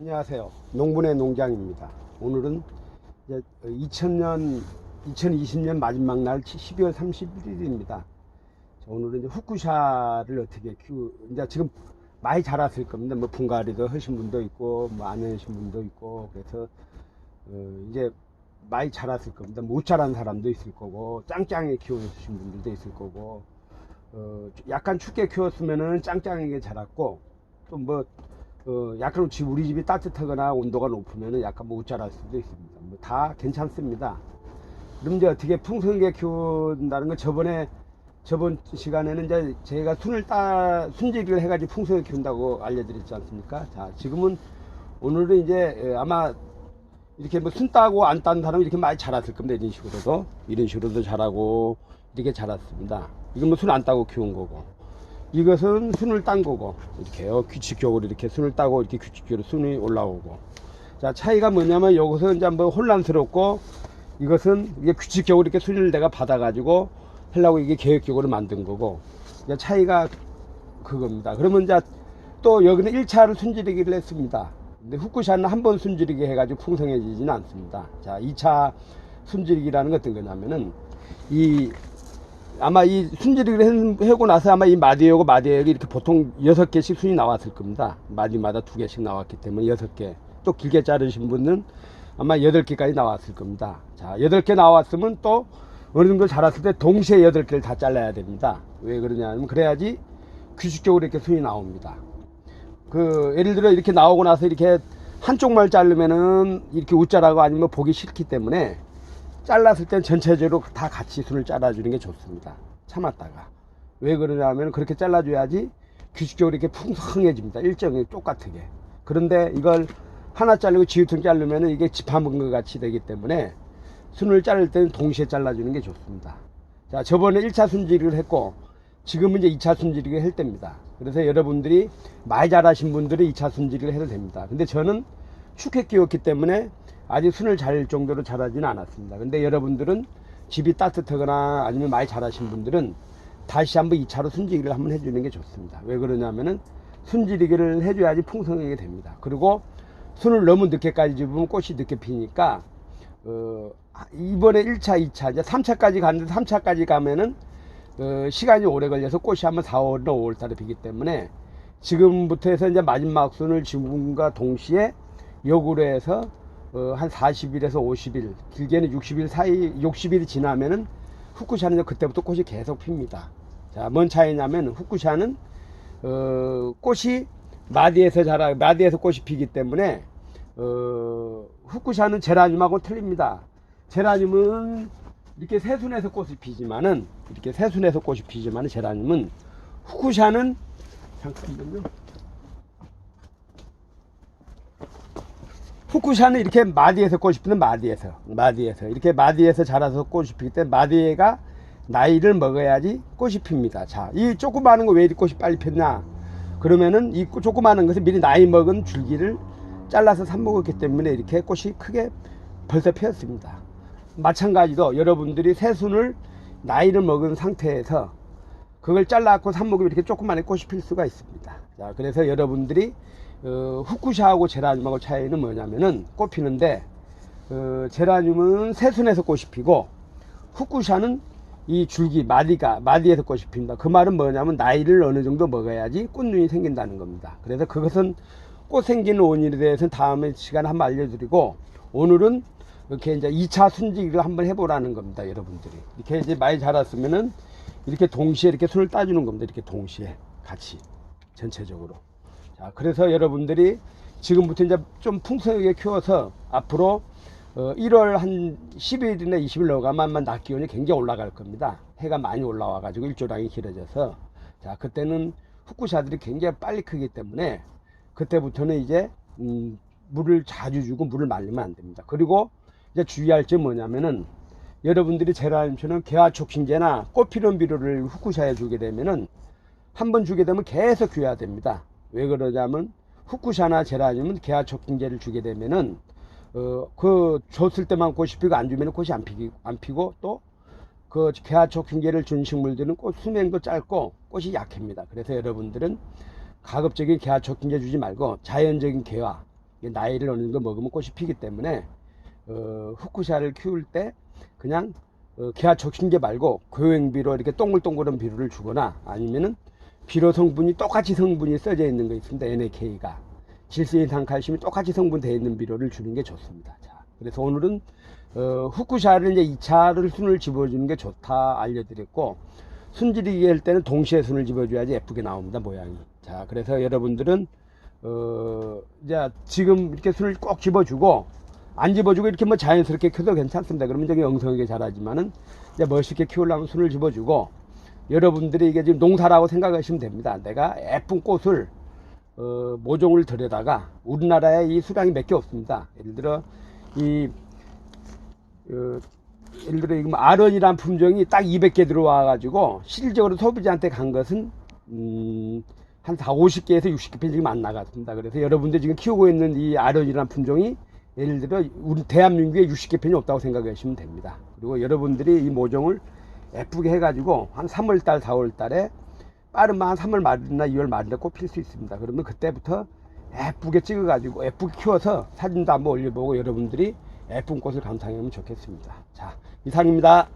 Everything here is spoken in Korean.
안녕하세요. 농분의 농장입니다. 오늘은 이제 2000년, 2020년 마지막 날 12월 31일입니다. 오늘은 이제 후쿠샤를 어떻게 키우, 이제 지금 많이 자랐을 겁니다. 뭐 분갈이도 하신 분도 있고, 뭐 안 하신 분도 있고, 그래서 어, 이제 많이 자랐을 겁니다. 못 자란 사람도 있을 거고, 짱짱하게 키우신 분들도 있을 거고, 어, 약간 춥게 키웠으면은 짱짱하게 자랐고, 또 뭐, 어, 약간 집, 우리 집이 따뜻하거나 온도가 높으면은 약간 못 자랄 수도 있습니다. 뭐 다 괜찮습니다. 그럼 이제 어떻게 풍성하게 키운다는 건 저번에, 저번 시간에는 이제 제가 순을 따, 순지를 해가지고 풍성하게 키운다고 알려드렸지 않습니까? 자, 지금은 오늘은 이제 에, 아마 이렇게 뭐 순 따고 안 딴 사람이 이렇게 많이 자랐을 겁니다. 이런 식으로도. 이런 식으로도 자라고 이렇게 자랐습니다. 이건 뭐 순 안 따고 키운 거고. 이것은 순을 딴 거고. 이렇게요. 규칙적으로 이렇게 순을 따고 이렇게 규칙적으로 순이 올라오고. 자, 차이가 뭐냐면 이것은 이제 뭐 혼란스럽고 이것은 이게 규칙적으로 이렇게 순을 내가 받아가지고 하려고 이게 계획적으로 만든 거고. 이제 차이가 그겁니다. 그러면 이제 또 여기는 1차를 순지르기를 했습니다. 근데 후쿠샤는 한 번 순지르기 해가지고 풍성해지지는 않습니다. 자, 2차 순지르기라는 건 어떤 거냐면은 이 아마 이 해- 하고 나서 아마 이 마디하고 마디하고 이렇게 보통 여섯 개씩 순이 나왔을 겁니다. 마디마다 두 개씩 나왔기 때문에 여섯 개. 또 길게 자르신 분은 아마 여덟 개까지 나왔을 겁니다. 자, 여덟 개 나왔으면 또 어느 정도 자랐을 때 동시에 여덟 개를 다 잘라야 됩니다. 왜 그러냐면 그래야지 규칙적으로 이렇게 순이 나옵니다. 그 예를 들어 이렇게 나오고 나서 이렇게 한쪽만 자르면은 이렇게 웃자라고 아니면 보기 싫기 때문에 잘랐을 땐 전체적으로 다 같이 순을 잘라주는 게 좋습니다. 참았다가 왜 그러냐면 그렇게 잘라줘야지 규칙적으로 이렇게 풍성해집니다. 일정이 똑같게. 그런데 이걸 하나 자르고 지우통 자르면은 이게 집한번 것 같이 되기 때문에 순을 자를 때는 동시에 잘라주는 게 좋습니다. 자, 저번에 1차 순지를 했고 지금은 이제 2차 순지를 할 때입니다. 그래서 여러분들이 많이 자라신 분들은 2차 순지를 해도 됩니다. 근데 저는 축해 끼웠기 때문에 아직 순을 잘 정도로 자라지는 않았습니다. 근데 여러분들은 집이 따뜻하거나 아니면 많이 자라신 분들은 다시 한번 2차로 순지기를 한번 해주는 게 좋습니다. 왜 그러냐면은 순지리기를 해줘야지 풍성하게 됩니다. 그리고 순을 너무 늦게까지 집으면 꽃이 늦게 피니까 어, 이번에 1차, 2차, 이제 3차까지 갔는데 3차까지 가면은 어, 시간이 오래 걸려서 꽃이 한번 4월이나 5월 달에 피기 때문에 지금부터 해서 이제 마지막 순을 지금과 동시에 역으로 해서 어, 한 40일에서 50일, 길게는 60일 사이, 60일이 지나면은 후쿠샤는 그때부터 꽃이 계속 핍니다. 자, 뭔 차이냐면 후쿠샤는 어, 꽃이 마디에서 자라, 마디에서 꽃이 피기 때문에 어, 후쿠샤는 제라늄하고 틀립니다. 제라늄은 이렇게 새순에서 꽃이 피지만은 이렇게 새순에서 꽃이 피지만은 제라늄은 후쿠샤는 잠깐만요. 후쿠샤는 이렇게 마디에서 꽃이 피는 마디에서 마디에서 이렇게 마디에서 자라서 꽃이 피기 때문에 마디에가 나이를 먹어야지 꽃이 핍니다. 자, 이 조그마한 거 왜 이리 꽃이 빨리 폈냐? 그러면은 이 꽃- 조그마한 것은 미리 나이 먹은 줄기를 잘라서 삽먹었기 때문에 이렇게 꽃이 크게 벌써 피었습니다. 마찬가지로 여러분들이 새순을 나이를 먹은 상태에서 그걸 잘라갖고 삽목이면 이렇게 조그만한 꽃이 필 수가 있습니다. 자, 그래서 여러분들이 어, 후쿠샤하고 제라늄하고 차이는 뭐냐면은 꽃 피는데 어, 제라늄은 새순에서 꽃이 피고 후쿠샤는 이 줄기 마디가 마디에서 꽃이 핀다. 그 말은 뭐냐면 나이를 어느 정도 먹어야지 꽃눈이 생긴다는 겁니다. 그래서 그것은 꽃 생기는 원인에 대해서는 다음에 시간에 한번 알려드리고 오늘은 이렇게 이제 2차 순지기를 한번 해보라는 겁니다, 여러분들이. 이렇게 이제 많이 자랐으면은 이렇게 동시에 이렇게 순을 따주는 겁니다. 이렇게 동시에 같이 전체적으로. 자, 그래서 여러분들이 지금부터 이제 좀 풍성하게 키워서 앞으로 어, 1월 한 10일이나 20일 넘어가면 낮 기온이 굉장히 올라갈 겁니다. 해가 많이 올라와 가지고 일조량이 길어져서 자 그때는 후쿠샤들이 굉장히 빨리 크기 때문에 그때부터는 이제 음, 물을 자주 주고 물을 말리면 안 됩니다. 그리고 이제 주의할 점 뭐냐면은 여러분들이 제라늄처럼 개화촉신제나 꽃피는 비료를 후쿠샤에 주게 되면은 한 번 주게 되면 계속 줘야 됩니다. 왜 그러냐면 후쿠샤나 제라늄은 개화촉진제를 주게 되면은 어 그 줬을 때만 꽃이 피고 안 주면 꽃이 안 피기 안 피고 또 그 개화촉진제를 준 식물들은 꽃 수명도 짧고 꽃이 약합니다. 그래서 여러분들은 가급적인 개화촉진제 주지 말고 자연적인 개화 나이를 어느 정도 먹으면 꽃이 피기 때문에 어, 후쿠샤를 키울 때 그냥 어, 기아 적신계 말고 고행비로 이렇게 동글동글한 비료를 주거나 아니면은 비료 성분이 똑같이 성분이 써져 있는 거 있습니다. NAK가 질소인 산 칼슘이 똑같이 성분되어 있는 비료를 주는 게 좋습니다. 자, 그래서 오늘은 어, 후쿠샤를 이제 2차를 순을 집어주는 게 좋다 알려드렸고 순지리기 할 때는 동시에 순을 집어줘야지 예쁘게 나옵니다 모양이. 자, 그래서 여러분들은 어, 이제 지금 이렇게 순을 꼭 집어주고 안 집어주고 이렇게 뭐 자연스럽게 켜도 괜찮습니다. 그러면 저기 엉성하게 자라지만은 이제 멋있게 키우려면 순을 집어주고 여러분들이 이게 지금 농사라고 생각하시면 됩니다. 내가 예쁜 꽃을 어, 모종을 들여다가 우리나라에 이 수량이 몇 개 없습니다. 예를 들어 이 어, 예를 들어 이거 아런이란 품종이 딱 200개 들어와 가지고 실질적으로 소비자한테 간 것은 음, 한 4, 50개에서 60개 지금 안 나갔습니다. 그래서 여러분들 지금 키우고 있는 이 아런이란 품종이 예를 들어 우리 대한민국에 60개 편이 없다고 생각하시면 됩니다. 그리고 여러분들이 이 모종을 예쁘게 해가지고 한 3월달, 4월달에 빠르면 한 3월 말이나 2월 말에 꽃필 수 있습니다. 그러면 그때부터 예쁘게 찍어가지고 예쁘게 키워서 사진도 한번 올려보고 여러분들이 예쁜 꽃을 감상하면 좋겠습니다. 자, 이상입니다.